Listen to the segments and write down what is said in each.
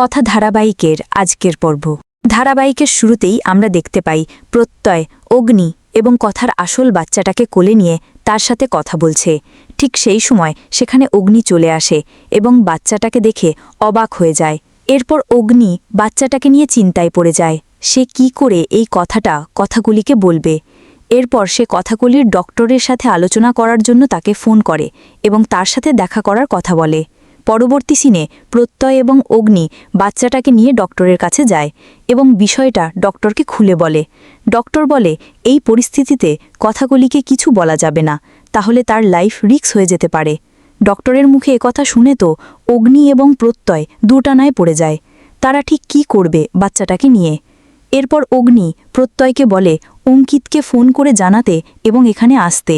কথা ধারাবাহিকের আজকের পর্ব। ধারাবাহিকের শুরুতেই আমরা দেখতে পাই প্রত্যয়, অগ্নি এবং কথার আসল বাচ্চাটাকে কোলে নিয়ে তার সাথে কথা বলছে। ঠিক সেই সময় সেখানে অগ্নি চলে আসে এবং বাচ্চাটাকে দেখে অবাক হয়ে যায়। এরপর অগ্নি বাচ্চাটাকে নিয়ে চিন্তায় পড়ে যায়। সে কি করে এই কথাটা কথাগুলিকে বলবে? এরপর সে কথাগুলির ডক্টরের সাথে আলোচনা করার জন্য তাকে ফোন করে এবং তার সাথে দেখা করার কথা বলে। পরবর্তী সিনে প্রত্যয় এবং অগ্নি বাচ্চাটাকে নিয়ে ডক্টরের কাছে যায় এবং বিষয়টা ডক্টরকে খুলে বলে। ডক্টর বলে, এই পরিস্থিতিতে কথাগুলিকে কিছু বলা যাবে না, তাহলে তার লাইফ রিক্স হয়ে যেতে পারে। ডক্টরের মুখে একথা শুনে তো অগ্নি এবং প্রত্যয় দুটানায় পড়ে যায়। তারা ঠিক কি করবে বাচ্চাটাকে নিয়ে? এরপর অগ্নি প্রত্যয়কে বলে, অঙ্কিতকে ফোন করে জানাতে এবং এখানে আসতে।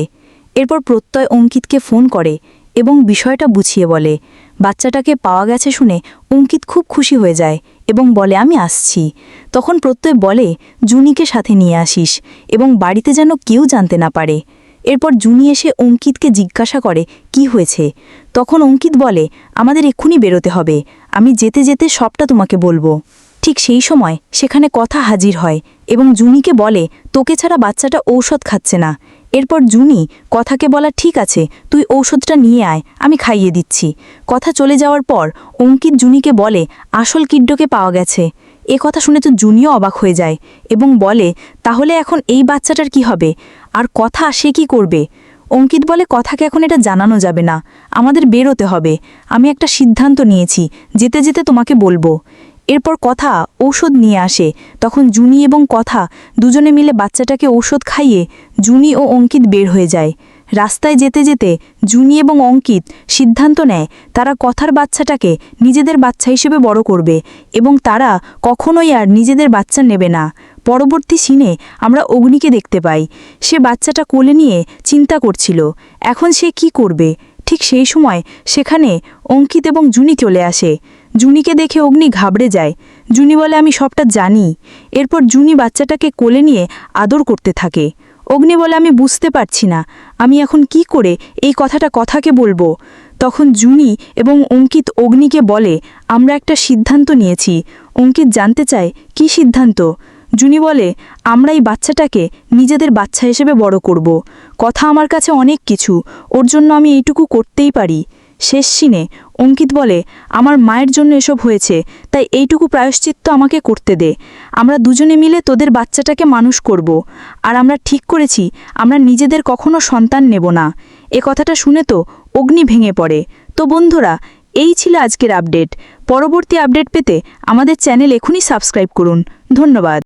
এরপর প্রত্যয় অঙ্কিতকে ফোন করে এবং বিষয়টা বুঝিয়ে বলে, বাচ্চাটাকে পাওয়া গেছে শুনে অঙ্কিত খুব খুশি হয়ে যায় এবং বলে, আমি আসছি। তখন প্রত্যয় বলে, জুনিকে সাথে নিয়ে আসিস এবং বাড়িতে যেন কেউ জানতে না পারে। এরপর জুনি এসে অঙ্কিতকে জিজ্ঞাসা করে, কি হয়েছে? তখন অঙ্কিত বলে, আমাদের এক্ষুনি বেরোতে হবে। আমি যেতে যেতে সবটা তোমাকে বলব। ঠিক সেই সময় সেখানে কথা হাজির হয় এবং জুনিকে বলে, তোকে ছাড়া বাচ্চাটা ঔষধ খাচ্ছে না। এরপর জুনি, কথাকে বলা ঠিক আছে, তুই ঔষধটা নিয়ে আয়, আমি খাইয়ে দিচ্ছি। কথা চলে যাওয়ার পর অঙ্কিত জুনিকে বলে, আসল কিড্ডোকে পাওয়া গেছে। এ কথা শুনে তো জুনিও অবাক হয়ে যায় এবং বলে, তাহলে এখন এই বাচ্চাটার কি হবে? আর কথা সে কি করবে? অঙ্কিত বলে, কথাকে এখন এটা জানানো যাবে না, আমাদের বেরোতে হবে। আমি একটা সিদ্ধান্ত নিয়েছি, যেতে যেতে তোমাকে বলব। এরপর কথা ঔষধ নিয়ে আসে। তখন জুনি এবং কথা দুজনে মিলে বাচ্চাটাকে ঔষধ খাইয়ে জুনি ও অঙ্কিত বের হয়ে যায়। রাস্তায় যেতে যেতে জুনি এবং অঙ্কিত সিদ্ধান্ত নেয় তারা কথার বাচ্চাটাকে নিজেদের বাচ্চা হিসেবে বড় করবে এবং তারা কখনোই আর নিজেদের বাচ্চা নেবে না। পরবর্তী সিনে আমরা অগ্নিকে দেখতে পাই। সে বাচ্চাটা কোলে নিয়ে চিন্তা করছিল, এখন সে কি করবে? ঠিক সেই সময় সেখানে অঙ্কিত এবং জুনি চলে আসে। জুনিকে দেখে অগ্নি ঘাবড়ে যায়। জুনি বলে, আমি সবটা জানি। এরপর জুনি বাচ্চাটাকে কোলে নিয়ে আদর করতে থাকে। অগ্নি বলে, আমি বুঝতে পারছি না। আমি এখন কি করে এই কথাটা কথাকে বলব? তখন জুনি এবং অঙ্কিত অগ্নিকে বলে, আমরা একটা সিদ্ধান্ত নিয়েছি। অঙ্কিত জানতে চায়, কি সিদ্ধান্ত? জুনি বলে আমরা এই বাচ্চাটাকে নিজেদের বাচ্চা হিসেবে বড় করব। কথা আমার কাছে অনেক কিছু, ওর জন্য আমি এইটুকু করতেই পারি। শেষ সিনে অঙ্কিত বলে, আমার মায়ের জন্য এসব হয়েছে, তাই এইটুকু প্রায়শ্চিত্ত আমাকে করতে দে। আমরা দুজনে মিলে তোদের বাচ্চাটাকে মানুষ করব। আর আমরা ঠিক করেছি, আমরা নিজেদের কখনো সন্তান নেব না। এ কথাটা শুনে তো অগ্নি ভেঙে পড়ে। তো বন্ধুরা, এই ছিল আজকের আপডেট। পরবর্তী আপডেট পেতে আমাদের চ্যানেল এখনই সাবস্ক্রাইব করুন। ধন্যবাদ।